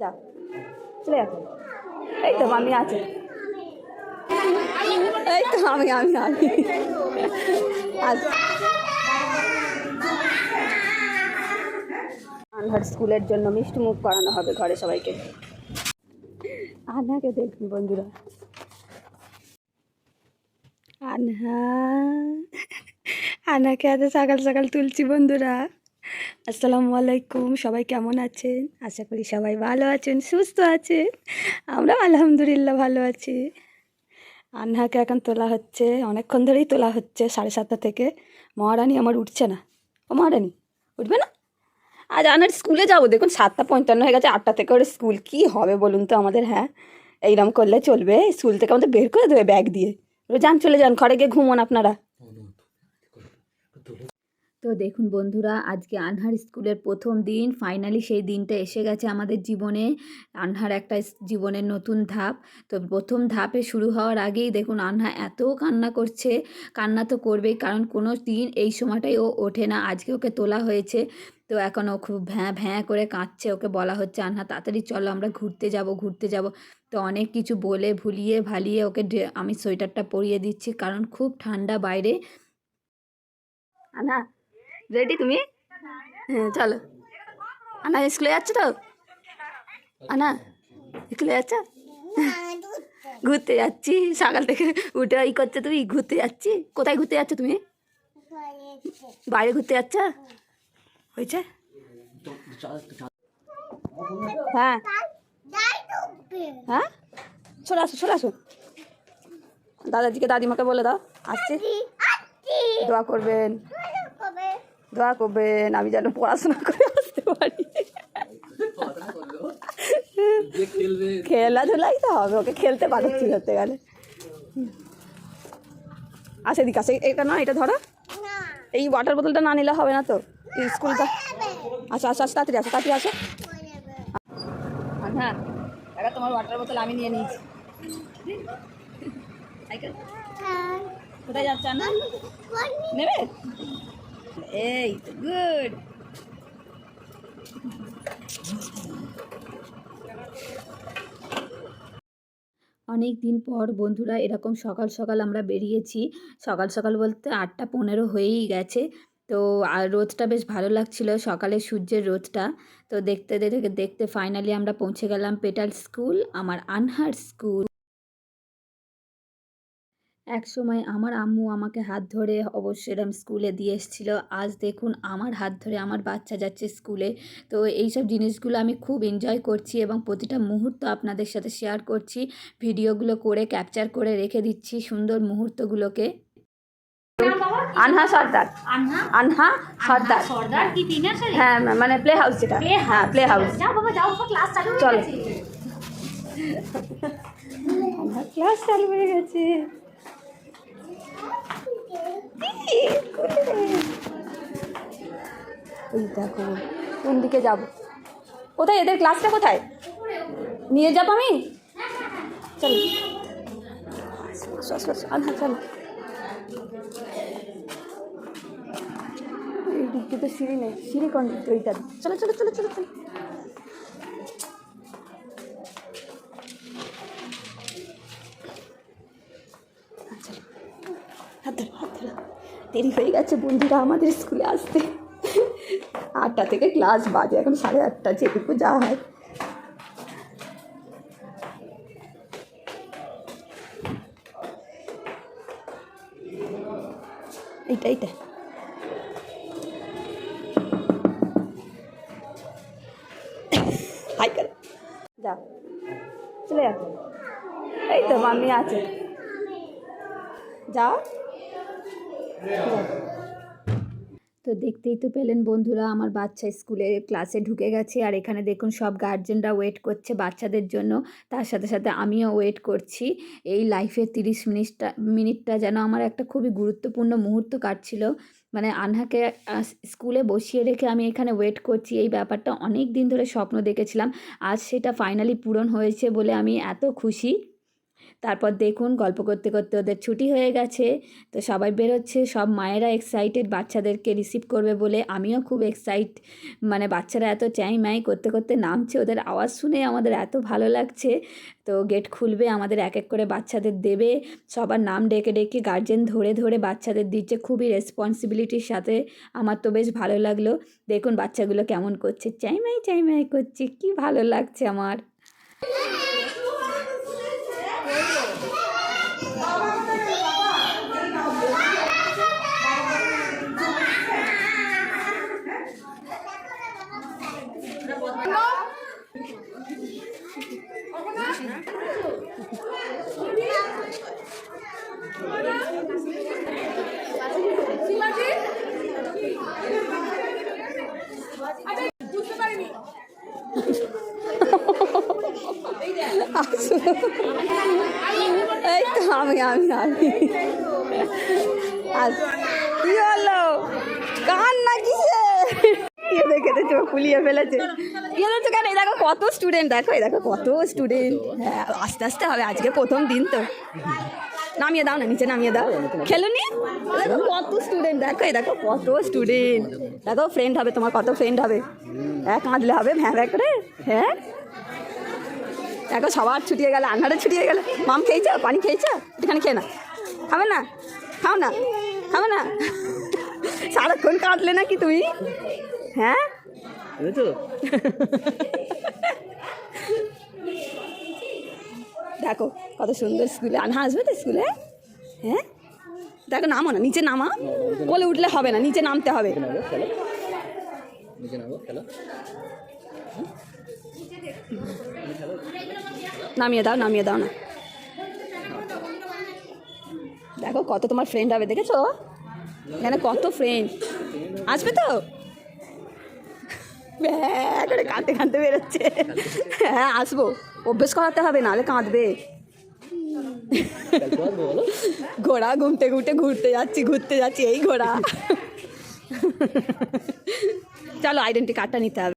যাও, চলে এই তো মামি আছে। এই তো আমি আমি আমি। আজ আনহার স্কুলের জন্য মিষ্টি মুখ করানো হবে ঘরে সবাইকে। আনহাকে দেখুন বন্ধুরা। আনহা আনাকে এত সকাল সকাল তুলছি বন্ধুরা। আসসালামু আলাইকুম, সবাই কেমন আছেন? আশা করি সবাই ভালো আছেন, সুস্থ আছেন। আমরা আলহামদুলিল্লাহ ভালো আছি। আনহাকে এখন তোলা হচ্ছে, অনেকক্ষণ ধরেই তোলা হচ্ছে, সাড়ে সাতটা থেকে। মহারানী আমার উঠছে না। ও মহারানী, উঠবে না? আজ আনার স্কুলে যাব, দেখুন সাতটা পঞ্চান্ন হয়ে গেছে, আটটা থেকে ওর স্কুল। কি হবে বলুন তো আমাদের হ্যাঁ? এইরকম করলে চলবে, স্কুল থেকে আমাদের বের করে দেবে ব্যাগ দিয়ে। যান চলে যান, ঘরে গিয়ে ঘুমোন আপনারা। দেখুন বন্ধুরা, আজকে আনহার স্কুলের প্রথম দিন। ফাইনালি সেই দিনটা এসে গেছে আমাদের জীবনে। আনহার একটা জীবনের নতুন ধাপ। তো প্রথম ধাপে শুরু হওয়ার আগেই দেখুন আনহা এত কান্না করছে। কান্না তো করবেই, কারণ কোনো দিন এই সময়টাই ও ওঠে না। আজকে ওকে তোলা হয়েছে। তো এখন ও খুব ভ্যাঁ ভ্যাঁ করে কাঁদছে। ওকে বলা হচ্ছে, আনহা, তাড়াতাড়ি চলো, আমরা ঘুরতে যাব ঘুরতে যাব। তো অনেক কিছু বলে, ভুলিয়ে, ভালিয়ে ওকে আমি সোয়েটারটা পরিয়ে দিচ্ছি, কারণ খুব ঠান্ডা বাইরে। আনা রেডি তুমি? হ্যাঁ চলো। আনা স্কুলে যাচ্ছ তো? আনা স্কুলে যাচ্ছ? ঘুরতে যাচ্ছি। সকাল থেকে উঠে ই করছে তুমি, ঘুরতে যাচ্ছি। কোথায় ঘুরতে যাচ্ছ তুমি? বাইরে ঘুরতে যাচ্ছ? হয়েছে? হ্যাঁ। হ্যাঁ? চলে আসো চলে আসো। দাদাজিকে দাদিমাকে বলে দাও। আসছি। দোয়া করবেন। দোয়া করবেন, আমি যেন পড়াশোনা করে আসতে পারি। খেলাধুলাই তো হবে, ওকে খেলতে পাঠাচ্ছি ধরতে গেলে আসে দিক আসে, এটা না, এটা ধরো। এই ওয়াটার বোতলটা না নিলে হবে না তো? স্কুলটা। আচ্ছা আচ্ছা আচ্ছা তাড়াতাড়ি আসো তাড়াতাড়ি আসো। হ্যাঁ তোমার ওয়াটার বোতল আমি নিয়ে নিয়েছি। কোথায় যাচ্ছে না নেবে? তো গুড অনেক দিন পর বন্ধুরা, এরকম সকাল সকাল আমরা বেরিয়েছি। সকাল সকাল বলতে আটটা পনেরো হয়েই গেছে। তো, আর রোদটা বেশ ভালো লাগছিল সকালে সূর্যের রোদটা। তো দেখতে দেখতে দেখতে ফাইনালি আমরা পৌঁছে গেলাম পেটাল স্কুল, আমার আনহার স্কুল। এক সময় আমার আম্মু আমাকে হাত ধরে অবশ্যই এরম স্কুলে দিয়ে এসেছিল। আজ দেখুন আমার হাত ধরে আমার বাচ্চা যাচ্ছে স্কুলে। তো এইসব জিনিসগুলো আমি খুব এনজয় করছি এবং প্রতিটা মুহূর্ত আপনাদের সাথে শেয়ার করছি। ভিডিওগুলো করে ক্যাপচার করে রেখে দিচ্ছি সুন্দর মুহূর্তগুলোকে। আনহা সর্দার। আনহা? সর্দার। সর্দার কি হ্যাঁ মানে প্লে হাউস যেটা হ্যাঁ প্লে হাউস যাও বাবা যাও ক্লাস চালু ক্লাস চালু হয়ে গেছে। ওই দেখো, কোন দিকে যাব? কোথায়? এদের ক্লাসটা কোথায়? নিয়ে যাব আমি? চলো। আনহা, চলো। এই দিক দিয়ে তো সিঁড়ি নেই, সিঁড়ি কোন ওইটা চলো চলো চলো চলো চলো। দেরি হয়ে গেছে বন্ধুরা আমাদের স্কুলে আসতে। আটটা থেকে ক্লাস বাজে, এখন সাড়ে আটটা যেটুকু যাওয়া হয়। এইটা এইটা। যাও চলে যাও এই তো, মাম্মি আছে। যাও তো দেখতেই তো পেলেন বন্ধুরা, আমার বাচ্চা স্কুলে ক্লাসে ঢুকে গেছে আর এখানে দেখুন সব গার্জেনরা ওয়েট করছে বাচ্চাদের জন্য। তার সাথে সাথে আমিও ওয়েট করছি। এই লাইফের তিরিশ মিনিটটা মিনিটটা যেন আমার একটা খুবই গুরুত্বপূর্ণ মুহূর্ত কাটছিল। মানে আনহাকে স্কুলে বসিয়ে রেখে আমি এখানে ওয়েট করছি। এই ব্যাপারটা অনেক দিন ধরে স্বপ্ন দেখেছিলাম। আজ সেটা ফাইনালি পূরণ হয়েছে বলে আমি এত খুশি। তারপর দেখুন, গল্প করতে করতে ওদের ছুটি হয়ে গেছে। তো সবাই বেরোচ্ছে, সব মায়েরা এক্সাইটেড বাচ্চাদেরকে রিসিভ করবে বলে আমিও খুব এক্সাইট মানে বাচ্চারা এত চ্যাই ম্যাই করতে করতে নামছে, ওদের আওয়াজ শুনে আমাদের এত ভালো লাগছে। তো গেট খুলবে, আমাদের এক এক করে বাচ্চাদের দেবে। সবার নাম ডেকে ডেকে গার্জেন ধরে ধরে বাচ্চাদের দিচ্ছে, খুবই রেসপন্সিবিলিটির সাথে। আমার তো বেশ ভালো লাগল। দেখুন বাচ্চাগুলো কেমন করছে। চাইমাই চাইমাই করছে, কি ভালো লাগছে আমার। এই তো আমি আমি আমি। কি হলো? কান না চোখ ফুলিয়ে ফেলেছে। কেন? এই দেখো কত স্টুডেন্ট দেখো, এই দেখো কত স্টুডেন্ট হ্যাঁ আস্তে আস্তে হবে, আজকে প্রথম দিন তো। নামিয়ে দাও না, নিচে নামিয়ে দাও। খেলো নি? কত স্টুডেন্ট দেখো দেখো, কত স্টুডেন্ট দেখো ফ্রেন্ড হবে তোমার, কত ফ্রেন্ড হবে। হ্যাঁ কাঁদলে হবে, ভ্যাঁ ভ্যাঁ করে। হ্যাঁ? দেখো, সবার ছুটিয়ে গেল, আন্ধারে ছুটিয়ে গেল। মাম, খেয়েছো? পানি খেয়েছো? একটুখানি খেয়ে না খাবে না? খাও না? খাবে না? সারাক্ষণ কাটলে নাকি তুমি? হ্যাঁ? দেখো কত সুন্দর স্কুলে আনহা আসবে তো স্কুলে হ্যাঁ? দেখো নামো না নিচে নামা। বলে উঠলে হবে না নিচে নামতে হবে। নামিয়ে দাও নামিয়ে দাও না। দেখো কত তোমার ফ্রেন্ড হবে দেখেছ? এখানে কত ফ্রেন্ড আসবে তো? ব্যাঁ করে কাঁদতে কাঁদতে বেরোচ্ছে। হ্যাঁ আসব। অভ্যেস করাতে হবে, নাহলে কাঁদবে। ঘোড়া ঘুমতে ঘুরতে ঘুরতে যাচ্ছি ঘুরতে যাচ্ছি, এই ঘোড়া। চলো আইডেন্টি কার্ডটা নিতে হবে।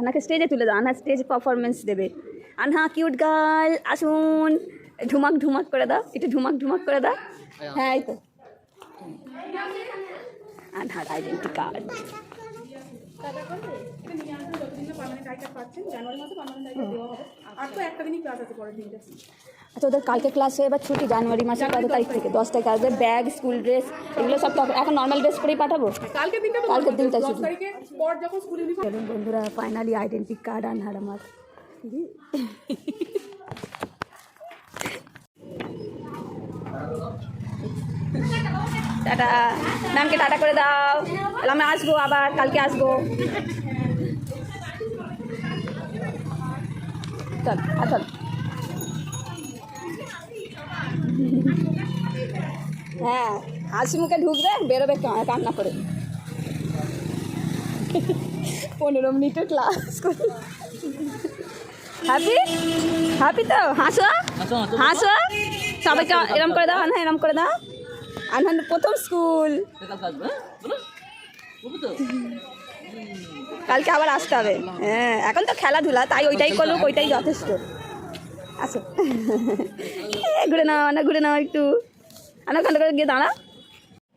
আনাকে স্টেজে তুলে দাও আনা স্টেজ পারফরমেন্স দেবে। আনহা কিউট গার্ল আসুন। ঢুমাক ঢুমাক করে দাও, একটু ঢুমাক ঢুমাক করে দাও। হ্যাঁ এই তো। আনহার আইডেন্টি কার্ড আচ্ছা ওদের কালকে ক্লাস হয়ে এবার ছুটি জানুয়ারি মাসের কত তারিখ থেকে? দশ তারিখ আসবে ব্যাগ স্কুল ড্রেস এগুলো সব এখন নর্মাল ড্রেস পরেই পাঠাবো? দিনটা কালকের দিনটা চলুন বন্ধুরা ফাইনালি আইডেন্টি কার্ড আনহার আমার টাটা। ম্যামকে টাটা করে দাও। তাহলে আমি আসব আবার কালকে আসব। চল চল। হ্যাঁ হাসি মুখে ঢুকবে বেরোবে কান্না করে। পনেরো মিনিটের ক্লাস করে। হ্যাপি হ্যাপি তো? হাসো? হাসো, সবাইকে এরম করে দাও আনহা এরম করে দাও। আনহান প্রথম স্কুল। কালকে হ্যাঁ আবার আসতে হবে। হ্যাঁ এখন তো খেলাধুলা, তাই ওইটাই করুক ওইটাই যথেষ্ট। আসো। ঘুরে নাও আনা ঘুরে নাও একটু। আনা ওখানে করে গিয়ে দাঁড়া।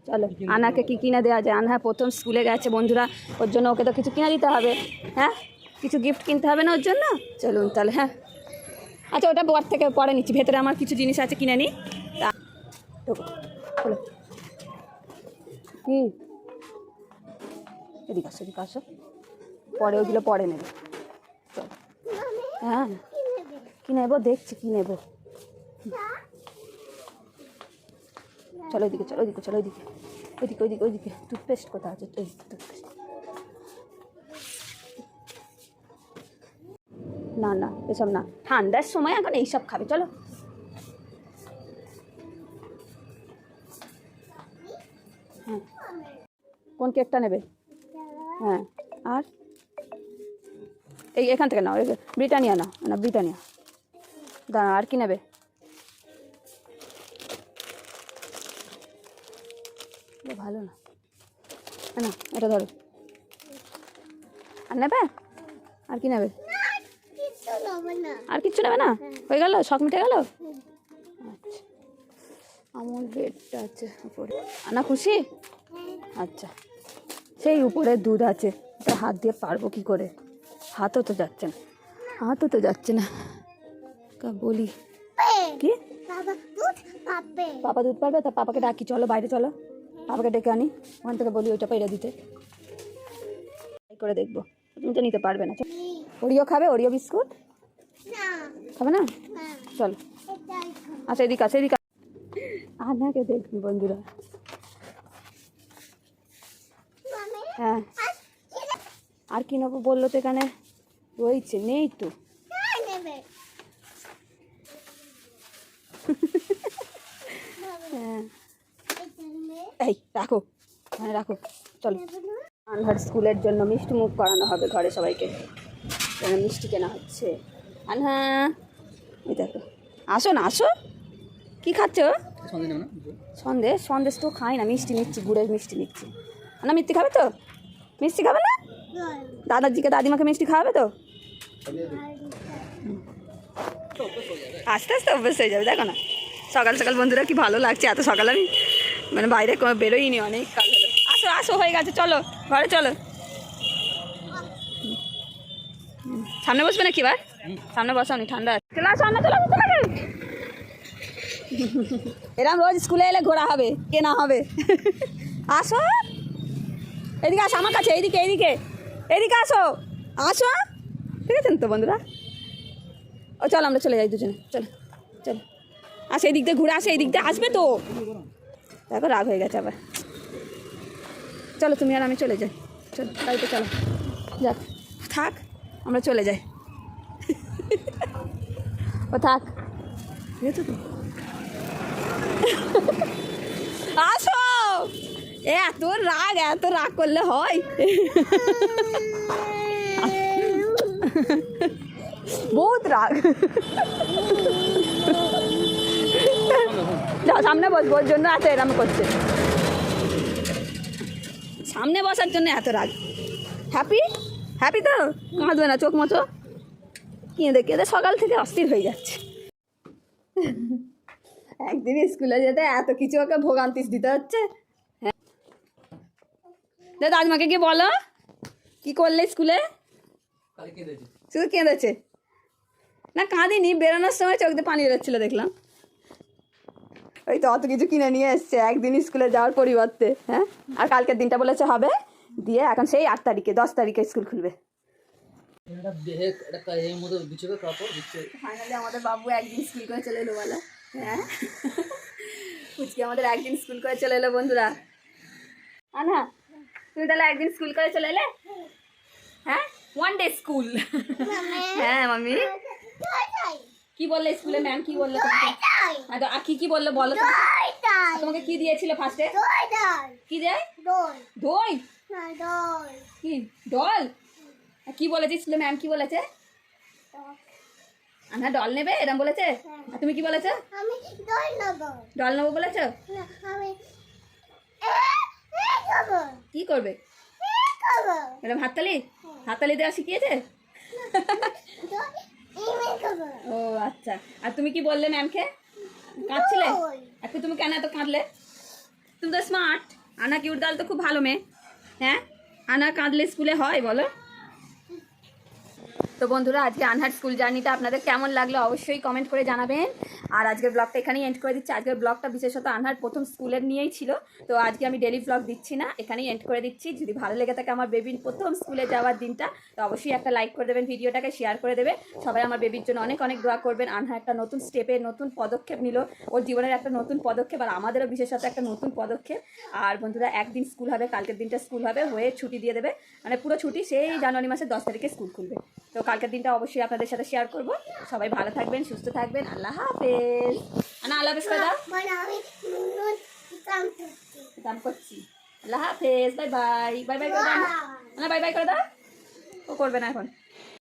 চলো আনাকে কি কিনে দেওয়া যায়? আনা প্রথম স্কুলে গেছে, বন্ধুরা, ওর জন্য ওকে তো কিছু কিনে দিতে হবে। হ্যাঁ কিছু গিফট কিনতে হবে না ওর জন্য? চলুন তাহলে হ্যাঁ। আচ্ছা ওটা বর থেকে পরে নিচ্ছি, ভেতরে আমার কিছু জিনিস আছে, কিনে নিই তা খোলো। কি? এদিকে আসো এদিকে আসো। পরে ওইগুলো পরে নেবে। হ্যাঁ কি নেব? দেখছি কি নেব। চলো ওইদিকে চলো ওইদিকে চলো ওইদিকে ওইদিকে ওইদিকে ওইদিকে। টুথপেস্ট কোথায় আছে? টুথপেস্ট। না না, এসব না। ঠান্ডার সময় এখন এইসব খাবে। চলো। কোন কেকটা নেবে? হ্যাঁ আর? এই এখান থেকে নাও ব্রিটানিয়া নাও, না, ব্রিটানিয়া। দাঁড়া, আর কি নেবে? ভালো না। না এটা ধরো। আর নেবে? আর কি নেবে? আর কিচ্ছু নেবে না? হয়ে গেল? শখ মিটে গেল? আচ্ছা। আমার বেডটা আছে আনা খুশি? আচ্ছা। সেই উপরে দুধ আছে এটা হাত দিয়ে পারব কি করে? হাতও তো যাচ্ছে না হাতও তো যাচ্ছে না। কা বলি। কি? পাপা দুধ পারবে? তা পাপাকে ডাকি চলো বাইরে চলো। পাপাকে ডেকে আনি ওখান থেকে বলি ওইটা পেরে দিতে। করে দেখব তুমি তো নিতে পারবে না। ওরিও খাবে ওরিও বিস্কুট? খাবে না? চলো। আচ্ছা এদিকে আছে এদিকে আনাকে দেখবি বন্ধুরা। হ্যাঁ। আর কি নেব বলল তো এখানে? রয়েছে নেই তো। হ্যাঁ। এই রাখো। হ্যাঁ রাখো। চলো। আনহার স্কুলের জন্য মিষ্টি মুখ করানো হবে ঘরে সবাইকে। মিষ্টি কেনা হচ্ছে। আনহা এই দেখো। আসো না আসো। কি খাচ্ছ? সন্দেশ? সন্দেশ তো খাই না। মিষ্টি নিচ্ছি গুড়ের মিষ্টি নিচ্ছি। না, মিষ্টি খাবে তো? মিষ্টি খাবে না? দাদাজিকে দাদিমাকে মিষ্টি খাওয়াবে তো? আস্তে আস্তে অভ্যেস হয়ে যাবে, দেখো না। সকাল সকাল বন্ধুরা কি ভালো লাগছে, এত সকাল আমি মানে বাইরে বেরোইনি অনেক কাল আসো আসো, হয়ে গেছে, চলো, ঘরে চলো। সামনে বসবে নাকি এবার? সামনে বসাও নি, ঠান্ডা। চলে আসো চলে এরম রোজ স্কুলে এলে ঘোরা হবে, কেনা হবে। আসো। এদিকে আসো, আমার কাছে, এইদিকে এইদিকে। এদিকে আসো। আসো। ঠিক আছেন তো বন্ধুরা? ও, চল আমরা চলে যাই দুজনে। চলো চলো। আসো এই দিক দিয়ে ঘুরে আসো এই দিক দিয়ে আসবে তো। দেখো, রাগ হয়ে গেছে আবার। চলো, তুমি আর আমি চলে যাই। চলো, বাড়িতে চলো। যাক, থাক, আমরা চলে যাই। ও, থাক। আসো। এত রাগ এত রাগ করলে হয়। বহুত রাগ। সামনে বসবো ওর জন্য এত এরম করছে। সামনে বসার জন্য এত রাগ। হ্যাপি? হ্যাপি তো? কাঁদবে না, চোখ মতো কেঁদে কেঁদে সকাল থেকে অস্থির হয়ে যাচ্ছে। একদিন স্কুলে যেতে এত কিছু ওকে ভোগান্তিস দিতে হচ্ছে। দাদা আজমাকে কি বলো। কি করলে স্কুলে? শুধু কেঁদেছে। না কাঁদিনি বেরোনোর সময় চোখ দিয়ে পানি বেরোচ্ছিল দেখলাম। ওই তো অত কিছু কিনে নিয়ে এসছে একদিন স্কুলে যাওয়ার পরিবর্তে হ্যাঁ? আর কালকের দিনটা বলেছে হবে দিয়ে এখন সেই আট তারিখে দশ তারিখে স্কুল খুলবে। ফাইনালি আমাদের বাবু একদিন স্কুল করে চলে এলো বলো। হ্যাঁ? ফুচকি আমাদের একদিন স্কুল করে চলে এলো বন্ধুরা। আনা তুমি তাহলে একদিন স্কুল করে চলে এলে? হ্যাঁ? ওয়ান ডে স্কুল হ্যাঁ মামি কি বললে স্কুলে ম্যাম কি বলল তোমাকে? হ্যাঁ, তো, আর কি কি বলল বলো তো। তোমাকে কি দিয়েছিল ফার্স্টে কি দেয়? দই? কি? ডল? কি বলেছে স্কুলে ম্যাম কি বলেছে? আনা ডল নেবে এরম বলেছে? আর তুমি কি বলেছ? আমি দই নেব। ডল নেব বলেছ? না আমি কি করবে? ম্যাডাম হাততালি? হাততালি দেওয়া শিখিয়েছে? ও আচ্ছা। আর তুমি কি বললে ম্যামকে? কাঁদছিলে? এখন তুমি কেন এত কাঁদলে? তুমি তো স্মার্ট আনা কিউট দাল তো খুব ভালো মেয়ে। হ্যাঁ? আনা কাঁদলে স্কুলে হয়, বলো। তো বন্ধুরা, আজকে আনহার স্কুল জার্নিটা আপনাদের কেমন লাগল অবশ্যই কমেন্ট করে জানাবেন। আর আজকের ব্লগটা এখানেই এন্ড করে দিচ্ছি। আজকের ব্লগটা বিশেষত আনহার প্রথম স্কুলের নিয়েই ছিল। তো আজকে আমি ডেলি ব্লগ দিচ্ছি না, এখানেই এন্ড করে দিচ্ছি। যদি ভালো লেগে থাকে আমার বেবির প্রথম স্কুলে যাওয়ার দিনটা, তো অবশ্যই একটা লাইক করে দেবেন, ভিডিওটাকে শেয়ার করে দেবে। সবাই আমার বেবির জন্য অনেক অনেক দোয়া করবেন। আনহা একটা নতুন স্টেপে নতুন পদক্ষেপ নিল। ওর জীবনের একটা নতুন পদক্ষেপ আর আমাদেরও বিশেষত একটা নতুন পদক্ষেপ। আর বন্ধুরা, একদিন স্কুল হবে, কালকের দিনটা স্কুল হবে, হয়ে ছুটি দিয়ে দেবে। মানে পুরো ছুটি সেই জানুয়ারি মাসের দশ তারিখে স্কুল খুলবে। তো কালকের দিনটা অবশ্যই আপনাদের সাথে শেয়ার করব। সবাই ভালো থাকবেন সুস্থ থাকবেন। আল্লাহ হাফেজ। না আল্লাহ হাফেজ দাদা দাও আমি নুন কাম করছি। কাম করছি আল্লাহ হাফেজ বাই বাই। বাই বাই করে দাও। না বাই বাই করে দাও। ও করবে না এখন।